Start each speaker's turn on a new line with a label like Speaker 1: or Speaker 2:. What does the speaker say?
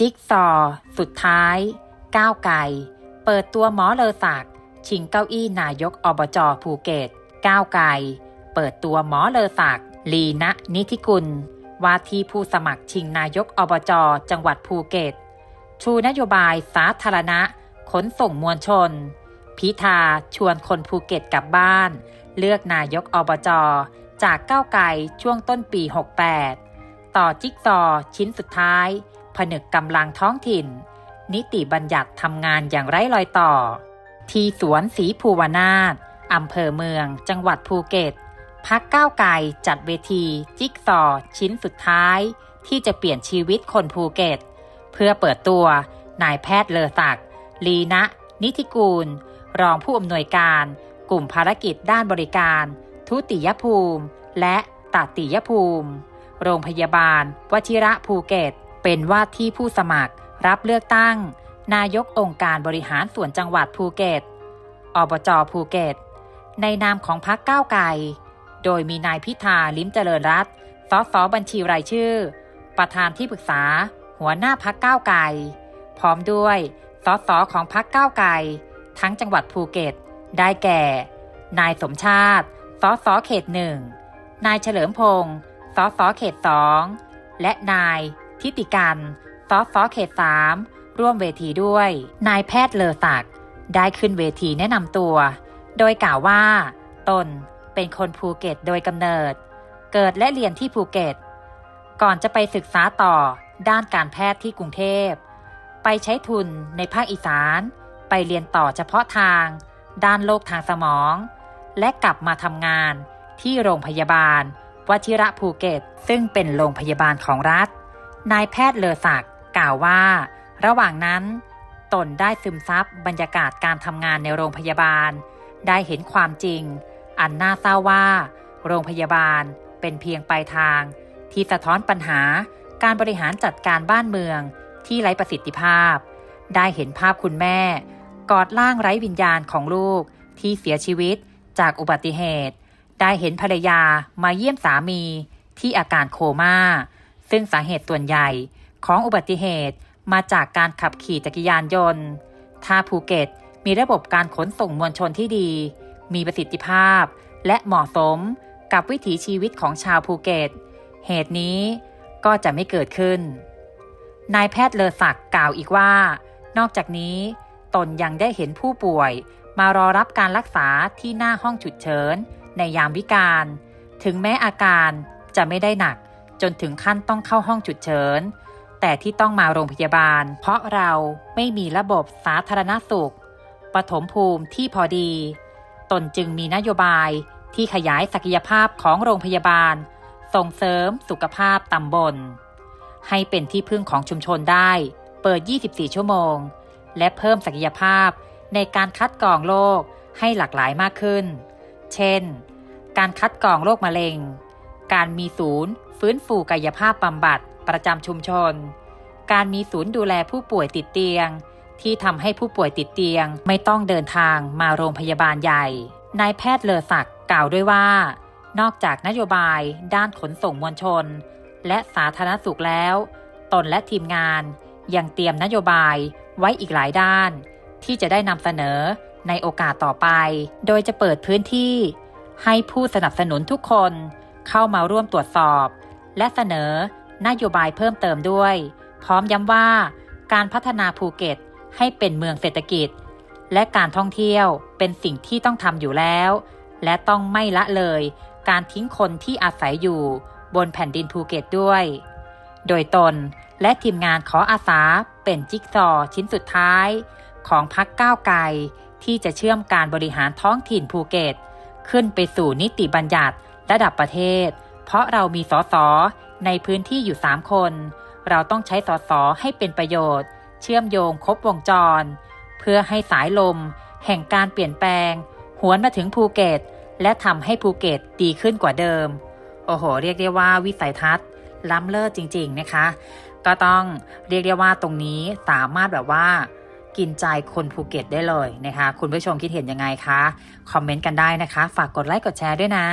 Speaker 1: จิ๊กซอ สุดท้าย ก้าวไกล เปิดตัวหมอเลอศักชิงเก้าอี้นายกอบจภูเก็ต ก้าวไกล เปิดตัวหมอเลอศักลีนะนิธิกุล ว่าที่ผู้สมัครชิงนายกอบจจังหวัดภูเก็ต ชูนโยบายสาธารณะ ขนส่งมวลชน พิธาชวนคนภูเก็ตกลับบ้าน เลือกนายกอบจจากก้าวไกลช่วงต้นปี 68 ต่อจิ๊กซอชิ้นสุดท้าย ผนึกกำลังท้องถิ่น นิติบัญญัติทำงานอย่างไร้รอยต่อ ที่สวนสีภูวนาถอำเภอเมือง จังหวัดภูเก็ตพักก้าวไกลจัดเวที จิ๊กซอว์ชิ้นสุดท้าย ที่จะเปลี่ยนชีวิตคนภูเก็ต เพื่อเปิดตัวนายแพทย์เลอศักดิ์ลีนะ นิธิกูล รองผู้อำนวยการ กลุ่มภารกิจด้านบริการ ทุติยภูมิ และตติยภูมิ โรงพยาบาล วชิระภูเก็ต เป็นว่าที่ผู้สมัครรับเลือกตั้ง นายกองค์การบริหารส่วนจังหวัดภูเก็ต อบจภูเก็ต ในนามของพรรคก้าวไกล โดยมีนายพิธาลิ้มเจริญรัตสสบัญชีรายชื่อ ประธานที่ปรึกษา หัวหน้าพักก้าวไกล พร้อมด้วยสสของพักก้าวไกล ทั้งจังหวัดภูเก็ต ได้แก่ นายสมชาติสสเขตหนึ่ง นายเฉลิมพงศ์สสเขตสอง และนาย ทิติกันสสเขตสามร่วมเวทีด้วย นายแพทย์เลอศักดิ์ได้ขึ้นเวทีแนะนำตัว โดยกล่าวว่า ตนเป็นคนภูเก็ตโดยกำเนิด เกิดและเรียนที่ภูเก็ต ก่อนจะไปศึกษาต่อด้านการแพทย์ที่กรุงเทพ ไปใช้ทุนในภาคอีสาน ไปเรียนต่อเฉพาะทาง ด้านโรคทางสมอง และกลับมาทำงานที่โรงพยาบาลวชิระภูเก็ต ซึ่งเป็นโรงพยาบาลของรัฐ นายแพทย์เลอศักกล่าวว่า ระหว่างนั้น ตนได้ซึมซับบรรยากาศการทำงานในโรงพยาบาล ได้เห็นความจริง อันน่าเศร้าว่า โรงพยาบาลเป็นเพียงปลายทาง ที่สะท้อนปัญหาการบริหารจัดการบ้านเมืองที่ไร้ประสิทธิภาพ ได้เห็นภาพคุณแม่ กอดร่างไร้วิญญาณของลูกที่เสียชีวิตจากอุบัติเหตุ ได้เห็นภรรยามาเยี่ยมสามีที่อาการโคม่า ซึ่งสาเหตุส่วนใหญ่ของอุบัติเหตุมาจากการขับขี่จักรยานยนต์ ถ้าภูเก็ตมีระบบการขนส่งมวลชนที่ดี มีประสิทธิภาพ และเหมาะสมกับวิถีชีวิตของชาวภูเก็ต เหตุนี้ก็จะไม่เกิดขึ้น นายแพทย์เลอศักกล่าวอีกว่า นอกจากนี้ ตนยังได้เห็นผู้ป่วย มารอรับการรักษาที่หน้าห้องฉุกเฉิน ในยามวิกาล ถึงแม้อาการจะไม่ได้หนัก จนถึงขั้นต้องเข้าห้องฉุกเฉิน แต่ที่ต้องมาโรงพยาบาล เพราะเราไม่มีระบบสาธารณสุข ปฐมภูมิที่พอดี ตนจึงมีนโยบายที่ขยายศักยภาพของโรงพยาบาล ส่งเสริมสุขภาพตำบล ให้เป็นที่พึ่งของชุมชนได้ เปิด 24 ชั่วโมง และเพิ่มศักยภาพในการคัดกรองโรคให้หลากหลายมากขึ้น เช่น การคัดกรองโรคมะเร็ง การมีศูนย์ ฟื้นฟูกายภาพบำบัด ประจำชุมชน การมีศูนย์ดูแลผู้ป่วยติดเตียง ที่ทำให้ผู้ป่วยติดเตียง ไม่ต้องเดินทางมาโรงพยาบาลใหญ่นายแพทย์เลอศักดิ์กล่าวด้วยว่า นอกจากนโยบายด้านขนส่งมวลชน และสาธารณสุขแล้ว ตนและทีมงานยังเตรียมนโยบายไว้อีกหลายด้าน ที่จะได้นำเสนอในโอกาสต่อไป โดยจะเปิดพื้นที่ให้ผู้สนับสนุนทุกคน เข้ามาร่วมตรวจสอบ และเสนอนโยบายเพิ่มเติมด้วย พร้อมย้ำว่า การพัฒนาภูเก็ตให้เป็นเมืองเศรษฐกิจ และการท่องเที่ยวเป็นสิ่งที่ต้องทำอยู่แล้ว และต้องไม่ละเลย การทิ้งคนที่อาศัยอยู่บนแผ่นดินภูเก็ตด้วย โดยตนและทีมงานขออาสาเป็นจิ๊กซอว์ชิ้นสุดท้าย ของพักก้าวไกลที่จะเชื่อมการบริหารท้องถิ่นภูเก็ต ขึ้นไปสู่นิติบัญญัติ ระดับประเทศ เพราะเรามีสสในพื้นที่อยู่ 3 คน เราต้องใช้สสให้เป็นประโยชน์ เชื่อมโยงครบวงจร เพื่อให้สายลม แห่งการเปลี่ยนแปลง หวนมาถึงภูเก็ต และทำให้ภูเก็ตดีขึ้นกว่าเดิม โอ้โห เรียกได้ว่าวิสัยทัศน์ ล้ำเลิศจริง ๆ นะคะ ก็ต้องเรียกได้ว่าตรงนี้สามารถแบบว่ากินใจคนภูเก็ตได้เลยนะคะ คุณผู้ชมคิดเห็นยังไงคะ คอมเมนต์กันได้นะคะ ฝากกดไลค์กดแชร์ด้วยนะ